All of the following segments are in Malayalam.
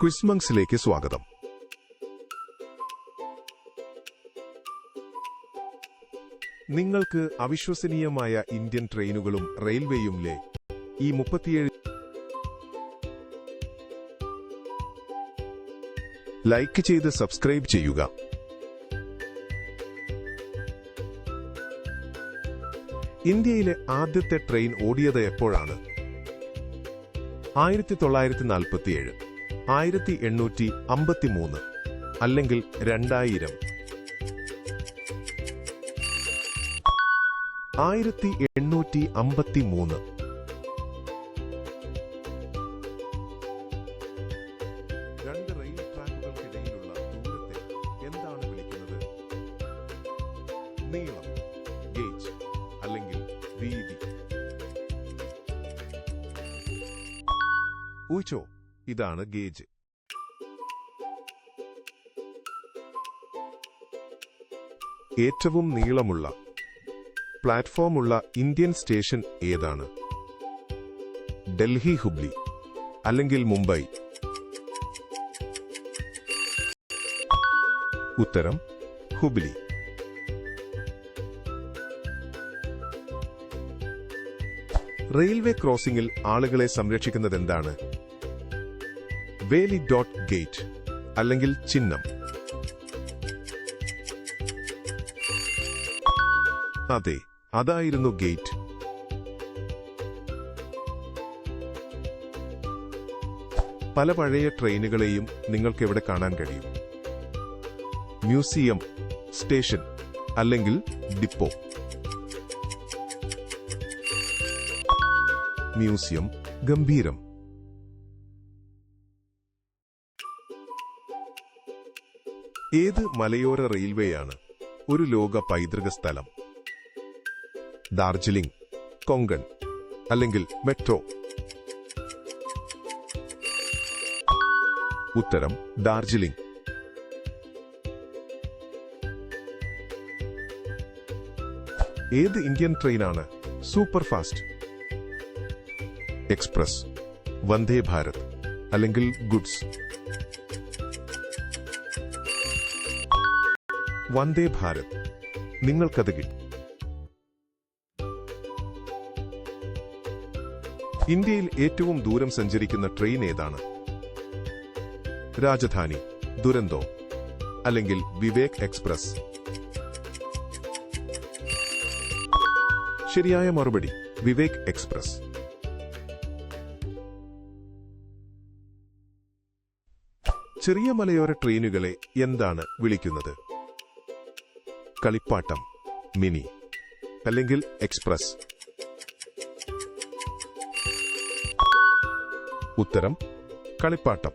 ക്വിസ്മങ്സിലേക്ക് സ്വാഗതം. നിങ്ങൾക്ക് അവിശ്വസനീയമായ ഇന്ത്യൻ ട്രെയിനുകളും റെയിൽവേയും ലേ ഈ മുപ്പത്തിയേഴ് ലൈക്ക് ചെയ്ത് സബ്സ്ക്രൈബ് ചെയ്യുക. ഇന്ത്യയിലെ ആദ്യത്തെ ട്രെയിൻ ഓടിയത് എപ്പോഴാണ്? ആയിരത്തി തൊള്ളായിരത്തി നാൽപ്പത്തിയേഴ് ആയിരത്തി എണ്ണൂറ്റി അമ്പത്തിമൂന്ന് അല്ലെങ്കിൽ രണ്ടായിരം. ആയിരത്തി എണ്ണൂറ്റി രണ്ട് റെയിൽ ട്രാക്കുകൾക്കിടയിലുള്ള ദൂരത്തെ എന്താണ് അല്ലെങ്കിൽ ഇതാണ് ഗേജ്. ഏറ്റവും നീളമുള്ള പ്ലാറ്റ്ഫോമുള്ള ഇന്ത്യൻ സ്റ്റേഷൻ ഏതാണ്? ഡൽഹി ഹുബ്ലി അല്ലെങ്കിൽ മുംബൈ? ഉത്തരം ഹുബ്ലി. റെയിൽവേ ക്രോസിംഗിൽ ആളുകളെ സംരക്ഷിക്കുന്നതെന്താണ്? വേലി ഡോട്ട് ഗേറ്റ് അല്ലെങ്കിൽ ചിഹ്നം. അതെ അതായിരുന്നു ഗേറ്റ് പല പഴയ ട്രെയിനുകളെയും നിങ്ങൾക്ക് എവിടെ കാണാൻ കഴിയും. മ്യൂസിയം സ്റ്റേഷൻ അല്ലെങ്കിൽ ഡിപ്പോ. മ്യൂസിയം ഗംഭീരം. ഏത് മലയോര റെയിൽവേയാണ് ഒരു ലോക പൈതൃക സ്ഥലം? ഡാർജിലിംഗ് കൊങ്കൺ അല്ലെങ്കിൽ മെട്രോ? ഉത്തരം ഡാർജിലിംഗ് ഏത് ഇന്ത്യൻ ട്രെയിനാണ് super fast express Vande Bharat അല്ലെങ്കിൽ ഗുഡ്സ്? വന്ദേ ഭാരത്. നിങ്ങൾക്കത് കിട്ടി ഇന്ത്യയിൽ ഏറ്റവും ദൂരം സഞ്ചരിക്കുന്ന ട്രെയിൻ ഏതാണ്? രാജധാനി ദുരന്തോ അല്ലെങ്കിൽ വിവേക് എക്സ്പ്രസ്? ശരിയായ മറുപടി വിവേക് എക്സ്പ്രസ്. ചെറിയ മലയോര ട്രെയിനുകളെ എന്താണ് വിളിക്കുന്നത്? കളിപ്പാട്ടം മിനി അല്ലെങ്കിൽ എക്സ്പ്രസ്. ഉത്തരം കളിപ്പാട്ടം.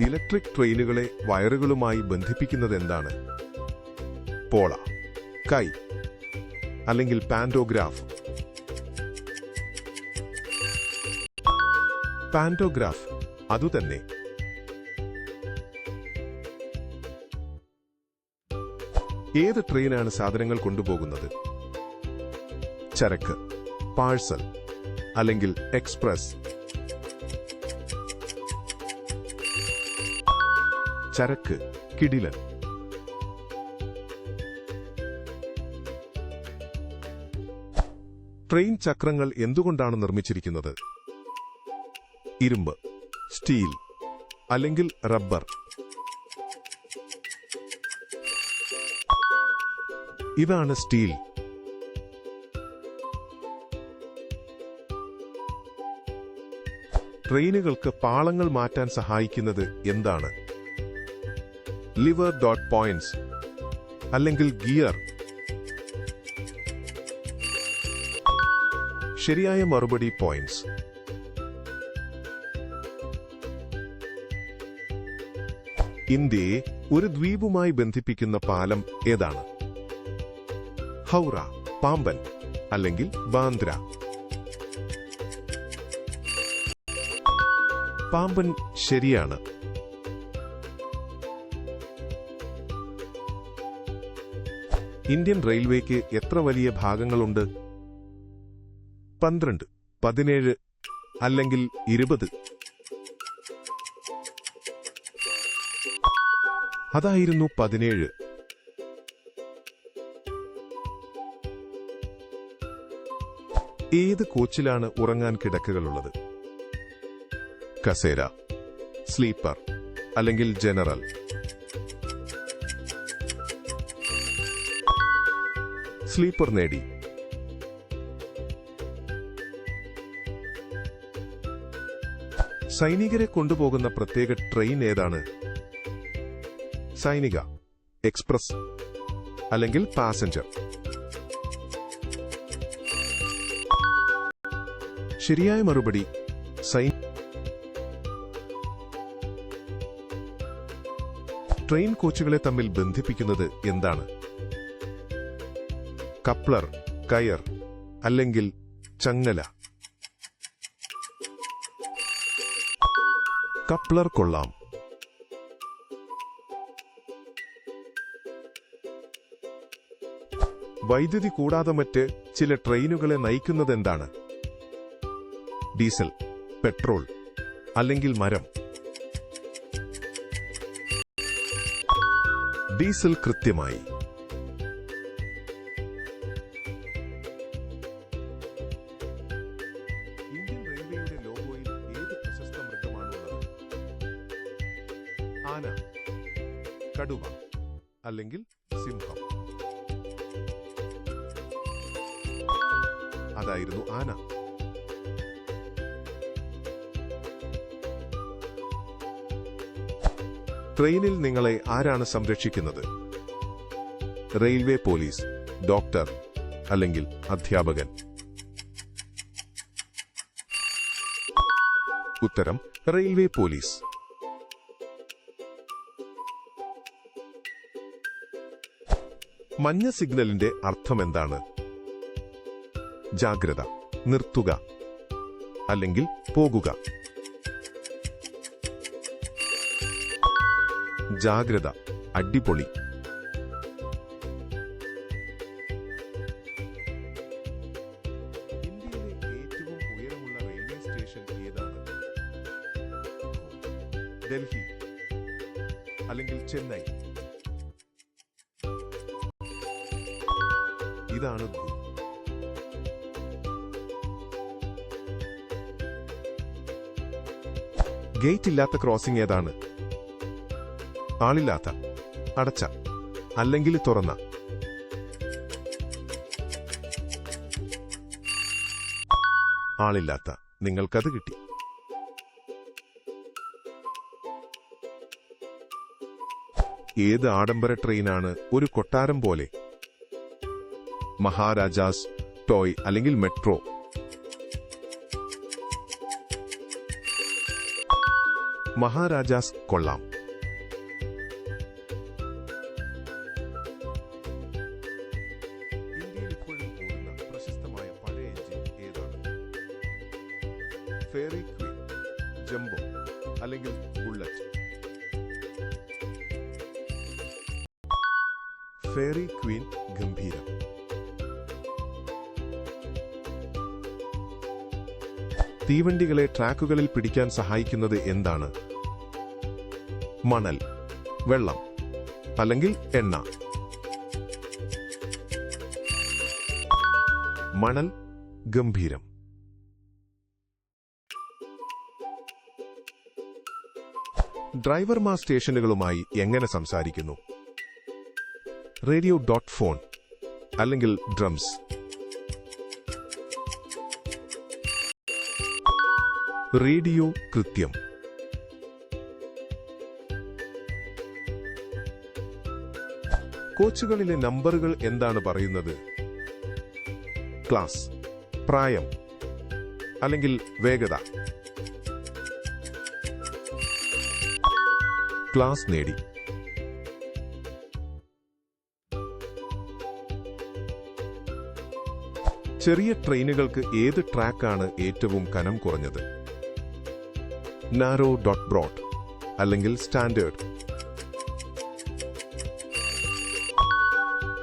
ഇലക്ട്രിക് ട്രെയിനുകളെ വയറുകളുമായി ബന്ധിപ്പിക്കുന്നത് എന്താണ് പോള കൈ അല്ലെങ്കിൽ പാൻഡോഗ്രാഫ്. പാൻഡോഗ്രാഫ് അതുതന്നെ. ഏത് ട്രെയിനാണ് സാധനങ്ങൾ കൊണ്ടുപോകുന്നത്? ചരക്ക് പാഴ്സൽ അല്ലെങ്കിൽ എക്സ്പ്രസ്? ചരക്ക് കിടിലൻ. ട്രെയിൻ ചക്രങ്ങൾ എന്തുകൊണ്ടാണ് നിർമ്മിച്ചിരിക്കുന്നത്? ഇരുമ്പ് സ്റ്റീൽ അല്ലെങ്കിൽ റബ്ബർ? ഇതാണ് സ്റ്റീൽ. ട്രെയിനുകൾക്ക് പാളങ്ങൾ മാറ്റാൻ സഹായിക്കുന്നത് എന്താണ്? ലിവർ ഡോട്ട് പോയിന്റ്സ് അല്ലെങ്കിൽ ഗിയർ. ശരിയായ മറുപടി പോയിന്റ്സ്. ഇന്ത്യയെ ഒരു ദ്വീപുമായി ബന്ധിപ്പിക്കുന്ന പാലം ഏതാണ്? ഹൗറ പാമ്പൻ അല്ലെങ്കിൽ ബാന്ദ്ര. പാമ്പൻ ശരിയാണ്. ഇന്ത്യൻ റെയിൽവേക്ക് എത്ര വലിയ ഭാഗങ്ങളുണ്ട്? പന്ത്രണ്ട് പതിനേഴ് അല്ലെങ്കിൽ ഇരുപത്? അതായിരുന്നു പതിനേഴ്. ഏത് കോച്ചിലാണ് ഉറങ്ങാൻ കിടക്കകളുള്ളത്? കസേര സ്ലീപ്പർ അല്ലെങ്കിൽ ജനറൽ? സ്ലീപ്പർ നേടി. സൈനികരെ കൊണ്ടുപോകുന്ന പ്രത്യേക ട്രെയിൻ ഏതാണ്? സൈനിക എക്സ്പ്രസ് അല്ലെങ്കിൽ പാസഞ്ചർ. ശരിയായ മറുപടി. സൈ ട്രെയിൻ കോച്ചുകളെ തമ്മിൽ ബന്ധിപ്പിക്കുന്നത് എന്താണ്? കപ്ലർ കയർ അല്ലെങ്കിൽ ചങ്ങല. കപ്ലർ കൊള്ളാം. വൈദ്യുതി കൂടാതെ മറ്റ് ചില ട്രെയിനുകളെ നയിക്കുന്നതെന്താണ്? ഡീസൽ പെട്രോൾ അല്ലെങ്കിൽ മരം. ഡീസൽ കൃത്യമായി. ഇന്ത്യൻ റെയിൽവേയുടെ ലോഗോയിൽ ഏത് പ്രശസ്ത ആന കടുവ അല്ലെങ്കിൽ സിംഹം? അതായിരുന്നു ആന. ട്രെയിനിൽ നിങ്ങളെ ആരാണ് സംരക്ഷിക്കുന്നത്? റെയിൽവേ പോലീസ് ഡോക്ടർ അല്ലെങ്കിൽ അധ്യാപകൻ? ഉത്തരം റെയിൽവേ പോലീസ്. മഞ്ഞ സിഗ്നലിന്റെ അർത്ഥം എന്താണ് ജാഗ്രത നിർത്തുക അല്ലെങ്കിൽ പോകുക. ജാഗ്രത അടിപൊളി. അല്ലെങ്കിൽ ചെന്നൈ? ഇതാണ് ഗേറ്റ് ഇല്ലാത്ത ക്രോസിംഗ് ഏതാണ്? ആളില്ലാത്ത അടച്ച അല്ലെങ്കിൽ തുറന്ന. ആളില്ലാത്ത നിങ്ങൾക്കത് കിട്ടി. ഏത് ആഡംബര ട്രെയിനാണ് ഒരു കൊട്ടാരം പോലെ? മഹാരാജാസ് ടോയ് അല്ലെങ്കിൽ മെട്രോ? മഹാരാജാസ് കൊള്ളാം. അല്ലെങ്കിൽ ബുള്ളറ്റ് ഫെയറി ക്വീൻ ഗംഭീരം തീവണ്ടികളെ ട്രാക്കുകളിൽ പിടിക്കാൻ സഹായിക്കുന്നത് എന്താണ്? മണൽ വെള്ളം അല്ലെങ്കിൽ എണ്ണ. മണൽ ഗംഭീരം. ഡ്രൈവർമാർ സ്റ്റേഷനുകളുമായി എങ്ങനെ സംസാരിക്കുന്നു? റേഡിയോ ഡോട്ട് ഫോൺ അല്ലെങ്കിൽ ഡ്രംസ് റേഡിയോ കൃത്യം. കോച്ചുകളിലെ നമ്പറുകൾ എന്താണ് പറയുന്നത്? ക്ലാസ് പ്രായം അല്ലെങ്കിൽ വേഗത. ക്ലാസ് നേടി. ചെറിയ ട്രെയിനുകൾക്ക് ഏത് ട്രാക്കാണ് ഏറ്റവും കനം കുറഞ്ഞത്? നാരോ ഡോട്ട് ബ്രോഡ് അല്ലെങ്കിൽ സ്റ്റാൻഡേർഡ്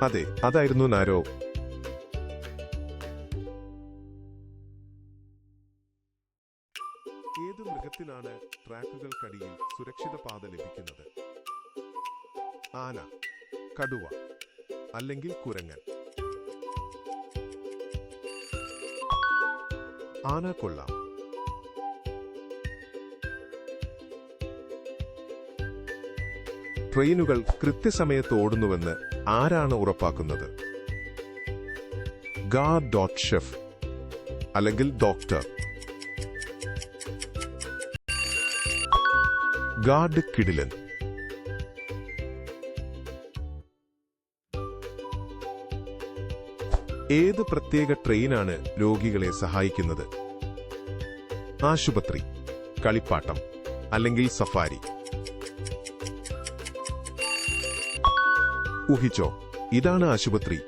അതെ അതായിരുന്നു നാരോ ആന കടുവ അല്ലെങ്കിൽ കുരങ്ങൻ. ആന കൊള്ളാം. ട്രെയിനുകൾ കൃത്യസമയത്ത് ഓടുന്നുവെന്ന് ആരാണ് ഉറപ്പാക്കുന്നത്? ഗാ ഡോട്ട് ഷെഫ് അല്ലെങ്കിൽ ഡോക്ടർ? ഗാർഡ് കിടിലൻ. ഏത് പ്രത്യേക ട്രെയിനാണ് രോഗികളെ സഹായിക്കുന്നത്? ആശുപത്രി കളിപ്പാട്ടം അല്ലെങ്കിൽ സഫാരി. ഊഹിച്ചോ ഇതാണ് ആശുപത്രി.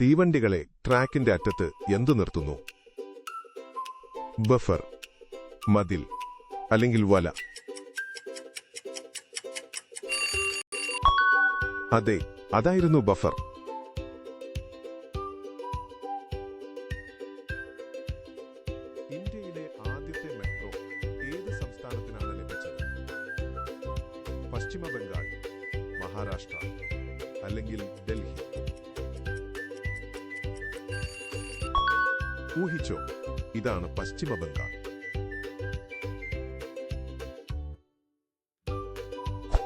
തീവണ്ടികളെ ട്രാക്കിന്റെ അറ്റത്ത് എന്തു നിർത്തുന്നു? ബഫർ മതിൽ അല്ലെങ്കിൽ വല. അതെ അതായിരുന്നു ബഫർ. ഇന്ത്യയിലെ ആദ്യത്തെ മെട്രോ ഏത് സംസ്ഥാനത്തിനാണ് ലഭിച്ചത്? പശ്ചിമ ബംഗാൾ മഹാരാഷ്ട്ര അല്ലെങ്കിൽ ഡൽഹി? ഊഹിച്ചോ ഇതാണ് പശ്ചിമ ബംഗാൾ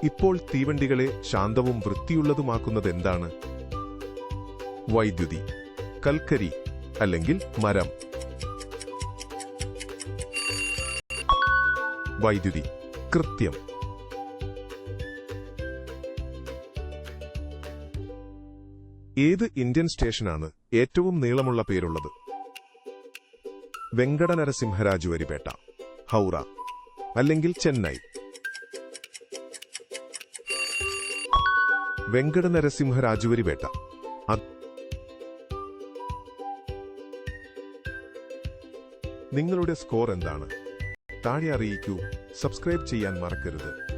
ഇപ്പോൾ തീവണ്ടികളെ ശാന്തവും വൃത്തിയുള്ളതുമാക്കുന്നത് എന്താണ് വൈദ്യുതി കൽക്കരി അല്ലെങ്കിൽ മരം. വൈദ്യുതി കൃത്യം. ഏത് ഇന്ത്യൻ സ്റ്റേഷനാണ് ഏറ്റവും നീളമുള്ള പേരുള്ളത്? വെങ്കട നരസിംഹരാജുവരിപേട്ട ഹൗറ അല്ലെങ്കിൽ ചെന്നൈ. വെങ്കട നരസിംഹരാജുവരിപേട്ട വേട്ട നിങ്ങളുടെ സ്കോർ എന്താണ്? താഴെ അറിയിക്കൂ. സബ്സ്ക്രൈബ് ചെയ്യാൻ മറക്കരുത്.